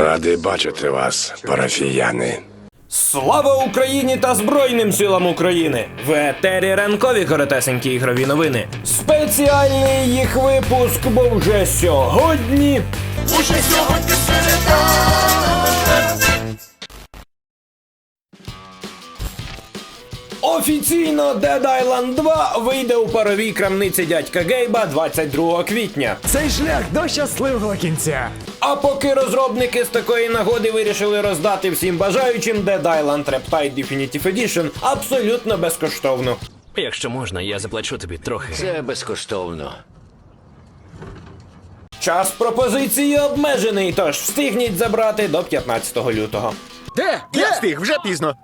Радий бачити вас, парафіяни. Слава Україні та Збройним силам України! В етері ранкові коротесенькі ігрові новини. Спеціальний їх випуск, бо вже сьогодні. Уже сьогодні середа. Офіційно Dead Island 2 вийде у паровій крамниці дядька Гейба 22 квітня. Цей шлях до щасливого кінця. А поки розробники з такої нагоди вирішили роздати всім бажаючим Dead Island Reptide Definitive Edition абсолютно безкоштовно. Якщо можна, я заплачу тобі трохи. Це безкоштовно. Час пропозиції обмежений, тож встигніть забрати до 15 лютого. Де? Я встиг, вже пізно.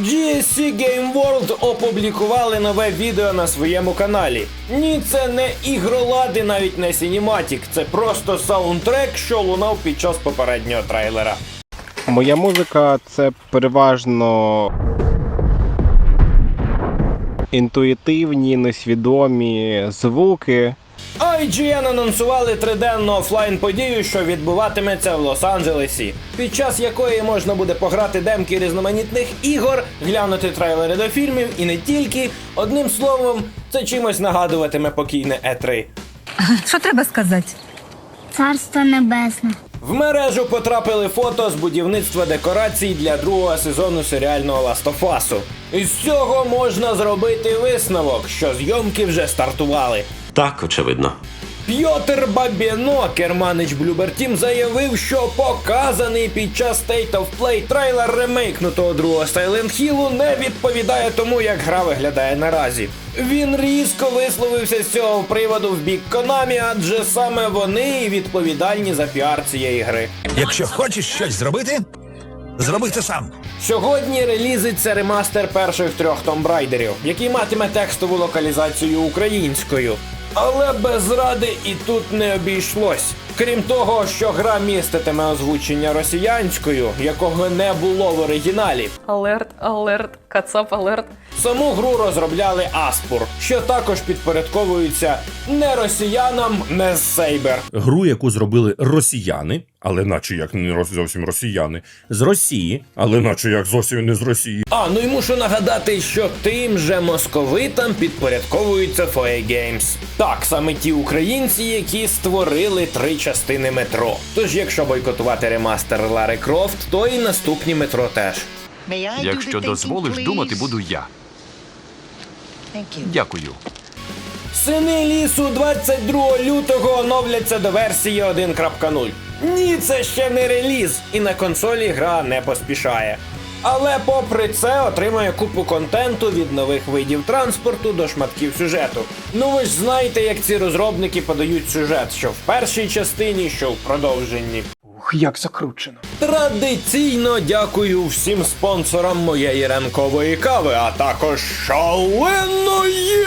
GSC Game World опублікували нове відео на своєму каналі. Ні, це не ігролади, навіть не Cinematic, це просто саундтрек, що лунав під час попереднього трейлера. Моя музика це переважно інтуїтивні, несвідомі звуки. IGN анонсували триденну офлайн подію, що відбуватиметься в Лос-Анджелесі, під час якої можна буде пограти демки різноманітних ігор, глянути трейлери до фільмів і не тільки. Одним словом, це чимось нагадуватиме покійне E E3. Що треба сказати? Царство небесне. В мережу потрапили фото з будівництва декорацій для другого сезону серіального Last of Us. Із цього можна зробити висновок, що зйомки вже стартували. Так, очевидно. Пьотер Бабіно, керманич Bloober Team, заявив, що показаний під час State of Play трейлер ремейкнутого другого Silent Hill не відповідає тому, як гра виглядає наразі. Він різко висловився з цього приводу в бік Konami, адже саме вони і відповідальні за піар цієї гри. Якщо хочеш щось зробити, зроби це сам. Сьогодні релізиться ремастер перших трьох Tomb Raiderів, який матиме текстову локалізацію українською. Але без ради і тут не обійшлось. Крім того, що гра міститиме озвучення росіянською, якого не було в оригіналі. Алерт, алерт, кацап, алерт. Саму гру розробляли Аспур, що також підпорядковується не росіянам, не Сейбер. гру, яку зробили росіяни, але наче як не роз- зовсім росіяни, з Росії, але наче як зовсім не з Росії. А, ну і мушу нагадати, що тим же московитам підпорядковується FOE Games. Так, саме ті українці, які створили три частини метро. Тож, якщо бойкотувати ремастер Лари Крофт, то і наступні метро теж. Якщо дозволиш, думати буду я. Дякую. Сини лісу 22 лютого оновляться до версії 1.0. Ні, це ще не реліз, і на консолі гра не поспішає. Але попри це отримує купу контенту від нових видів транспорту до шматків сюжету. Ну ви ж знаєте, як ці розробники подають сюжет, що в першій частині, що в продовженні. Ух, як закручено. Традиційно дякую всім спонсорам моєї ранкової кави, а також шаленої